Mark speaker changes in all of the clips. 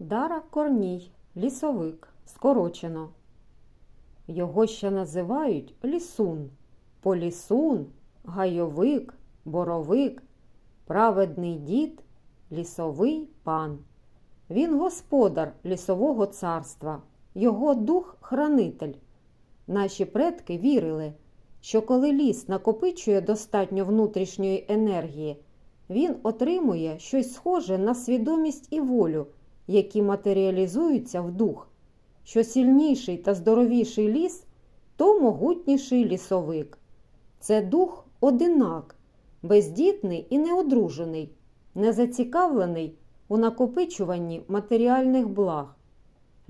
Speaker 1: Дара Корній, лісовик, скорочено. Його ще називають лісун, полісун, гайовик, боровик, праведний дід, лісовий пан. Він господар лісового царства, його дух-хранитель. Наші предки вірили, що коли ліс накопичує достатньо внутрішньої енергії, він отримує щось схоже на свідомість і волю, які матеріалізуються в дух. Що сильніший та здоровіший ліс, то могутніший лісовик. Це дух одинак, бездітний і неодружений, незацікавлений у накопичуванні матеріальних благ.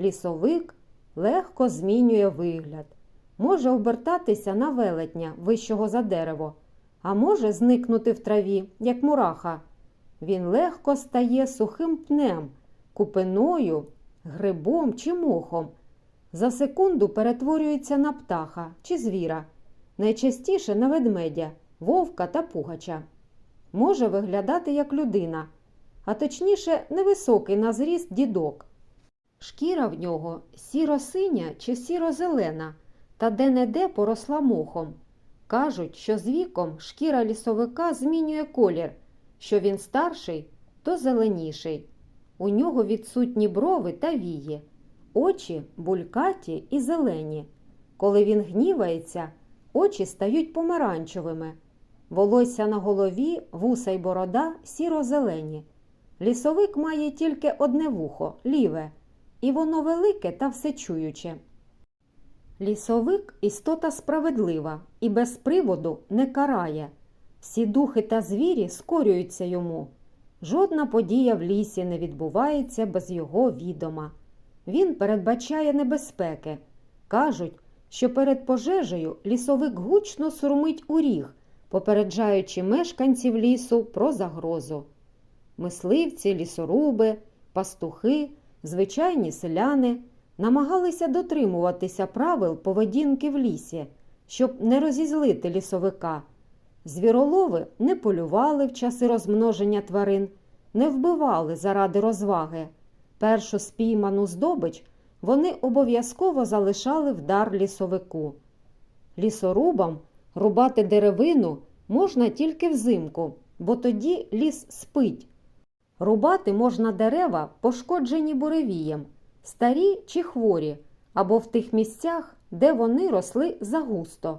Speaker 1: Лісовик легко змінює вигляд, може обертатися на велетня вищого за дерево, а може зникнути в траві, як мураха. Він легко стає сухим пнем, купиною, грибом чи мохом. За секунду перетворюється на птаха чи звіра, найчастіше на ведмедя, вовка та пугача. Може виглядати як людина, а точніше невисокий на зріст дідок. Шкіра в нього сіро-синя чи сіро-зелена, та де-не-де поросла мохом. Кажуть, що з віком шкіра лісовика змінює колір, що він старший, то зеленіший. У нього відсутні брови та вії, очі булькаті і зелені. Коли він гнівається, очі стають помаранчевими. Волосся на голові, вуса й борода сіро-зелені. Лісовик має тільки одне вухо ліве, і воно велике та всечуюче. Лісовик істота справедлива і без приводу не карає. Всі духи та звірі скорюються йому. Жодна подія в лісі не відбувається без його відома. Він передбачає небезпеки. Кажуть, що перед пожежею лісовик гучно сурмить у ріг, попереджаючи мешканців лісу про загрозу. Мисливці, лісоруби, пастухи, звичайні селяни намагалися дотримуватися правил поведінки в лісі, щоб не розізлити лісовика. Звіролови не полювали в часи розмноження тварин, не вбивали заради розваги. Першу спійману здобич вони обов'язково залишали в дар лісовику. Лісорубам рубати деревину можна тільки взимку, бо тоді ліс спить. Рубати можна дерева, пошкоджені буревієм, старі чи хворі, або в тих місцях, де вони росли загусто.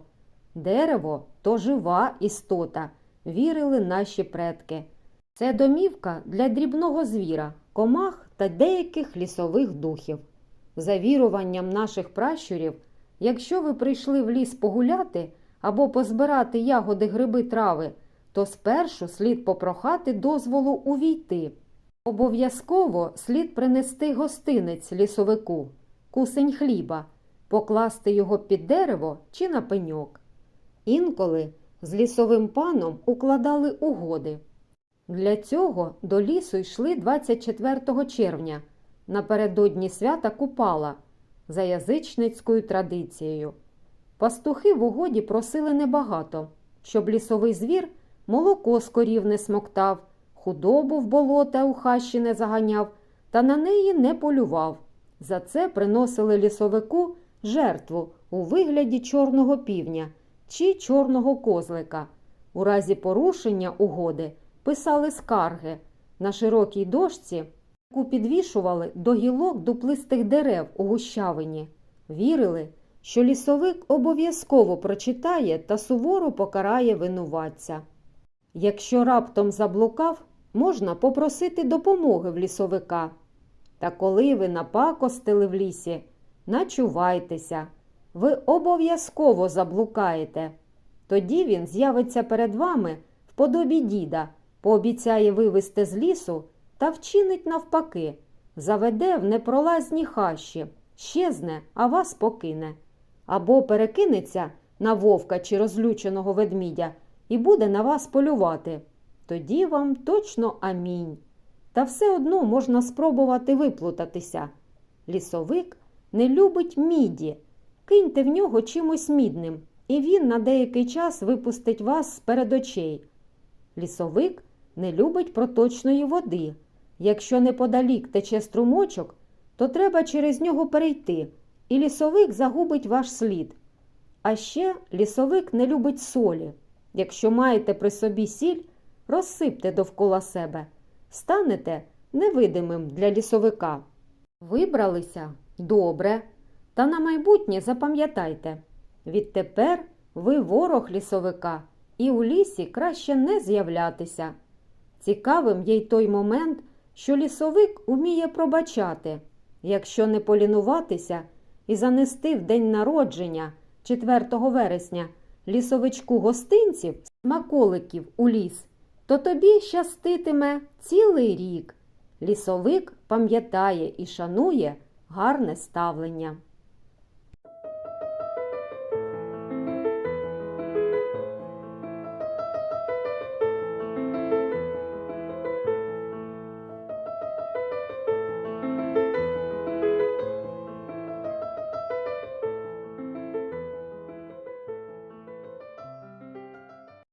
Speaker 1: Дерево то жива істота, вірили наші предки. Це домівка для дрібного звіра, комах та деяких лісових духів. За віруванням наших пращурів, якщо ви прийшли в ліс погуляти або позбирати ягоди, гриби, трави, то спершу слід попрохати дозволу увійти. Обов'язково слід принести гостинець лісовику, кусень хліба, покласти його під дерево чи на пеньок. Інколи з лісовим паном укладали угоди. Для цього до лісу йшли 24 червня, напередодні свята Купала, за язичницькою традицією. Пастухи в угоді просили небагато, щоб лісовий звір молоко з корів не смоктав, худобу в болота у хащі не заганяв та на неї не полював. За це приносили лісовику жертву у вигляді чорного півня чи чорного козлика. У разі порушення угоди писали скарги. На широкій дошці яку підвішували до гілок дуплистих дерев у гущавині. Вірили, що лісовик обов'язково прочитає та суворо покарає винуватця. Якщо раптом заблукав, можна попросити допомоги в лісовика. Та коли ви напакостили в лісі, начувайтеся, ви обов'язково заблукаєте. Тоді він з'явиться перед вами в подобі діда, пообіцяє вивести з лісу та вчинить навпаки, заведе в непролазні хащі, щезне, а вас покине. Або перекинеться на вовка чи розлюченого ведмідя і буде на вас полювати. Тоді вам точно амінь. Та все одно можна спробувати виплутатися. Лісовик не любить міді. Киньте в нього чимось мідним, і він на деякий час випустить вас з перед очей. Лісовик не любить проточної води. Якщо неподалік тече струмочок, то треба через нього перейти, і лісовик загубить ваш слід. А ще лісовик не любить солі. Якщо маєте при собі сіль, розсипте довкола себе, станете невидимим для лісовика. Вибралися добре. Та на майбутнє запам'ятайте, відтепер ви ворог лісовика, і у лісі краще не з'являтися. Цікавим є й той момент, що лісовик уміє пробачати, якщо не полінуватися і занести в день народження 4 вересня лісовичку гостинців, смаколиків у ліс, то тобі щаститиме цілий рік. Лісовик пам'ятає і шанує гарне ставлення.